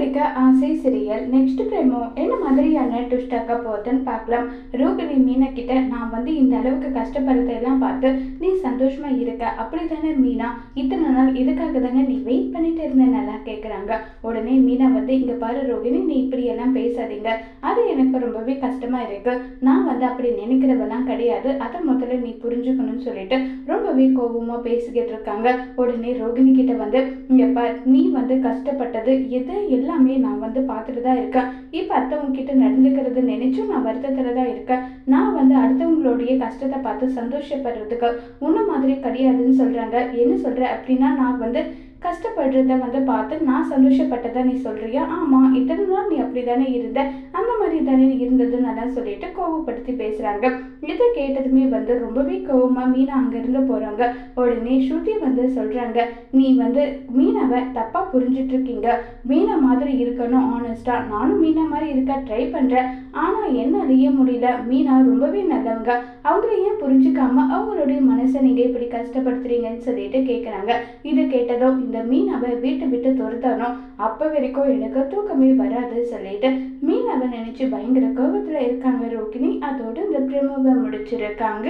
காதலிக்க ஆசை serial next பிரேமோ என்ன மாதிரியான ட்விஸ்ட் ஆக்க போகுதுன்னு பார்க்கலாம். ரோகிணி மீனா கிட்ட நான் வந்து இந்த அளவுக்கு கஷ்டப்படுறதெல்லாம் பார்த்து நீ சந்தோஷமா இருக்க அப்படித்தானே மீனா? இத்தனை நாள் இதுக்காக தானே நீ வெயிட் பண்ணிட்டு இருந்த நல்லா கேட்குறாங்க உடனே மீனா வந்து இங்க பாரு ரோகிணி நீ இப்படி எல்லாம் பேசாதீங்க. அது எனக்கு ரொம்பவே கஷ்டமா இருக்கு. நான் வந்து அப்படி நினைக்கிறவெல்லாம் கிடையாது. அதை முதல்ல நீ புரிஞ்சுக்கணும்னு சொல்லிட்டு ரொம்பவே கோபமாக பேசிக்கிட்டு இருக்காங்க. உடனே ரோகிணி கிட்ட வந்து இங்க நீ வந்து கஷ்டப்பட்டது எது எல்லாமே நான் வந்து பார்த்துட்டு தான் இருக்கேன். இப்போ அடுத்தவங்க கிட்ட நடந்துக்கிறது நினைச்சும் நான் வருத்தத்துல தான் இருக்கேன். நான் வந்து அடுத்தவங்களுடைய கஷ்டத்தை பார்த்து சந்தோஷப்படுறதுக்கு உன்ன மாதிரி கிடையாதுன்னு சொல்றாங்க. என்ன சொல்ற? அப்படின்னா நான் வந்து கஷ்டப்படுறத வந்து பார்த்து நான் சந்தோஷப்பட்டதை நீ சொல்றியா? ஆமா இத்தனை நாள் நீ அப்படிதானே இருந்த? அந்த மாதிரி தானே இருந்ததுன்னு சொல்லிட்டு கோவப்படுத்தி பேசுறாங்க. இதை கேட்டதுமே வந்து ரொம்பவே கோவமா மீனா அங்கேருந்து போறாங்க. உடனே ஸ்ருதி வந்து சொல்றாங்க நீ வந்து மீனாவை தப்பா புரிஞ்சிட்டு இருக்கீங்க. மீனா மாதிரி இருக்கணும் ஆனஸ்டாக நானும் மீனா மாதிரி இருக்க ட்ரை பண்றேன். ஆனா என்னாலேயே முடியல? மீனா ரொம்பவே நல்லவங்க. அவங்கள ஏன் புரிஞ்சுக்காம அவங்களுடைய மனசை நீங்க இப்படி கஷ்டப்படுத்துறீங்கன்னு சொல்லிட்டு கேட்குறாங்க இது கேட்டதும் இந்த மீனாவை வீட்டை விட்டு துரத்தணும். அப்ப வரைக்கும் எனக்கு தூக்கமே வராது சொல்லிட்டு மீனாவை நினைச்சு பயங்கர கோபத்துல இருக்காங்க ரோகிணி. அதோட இந்த பிரமோவை முடிச்சிருக்காங்க.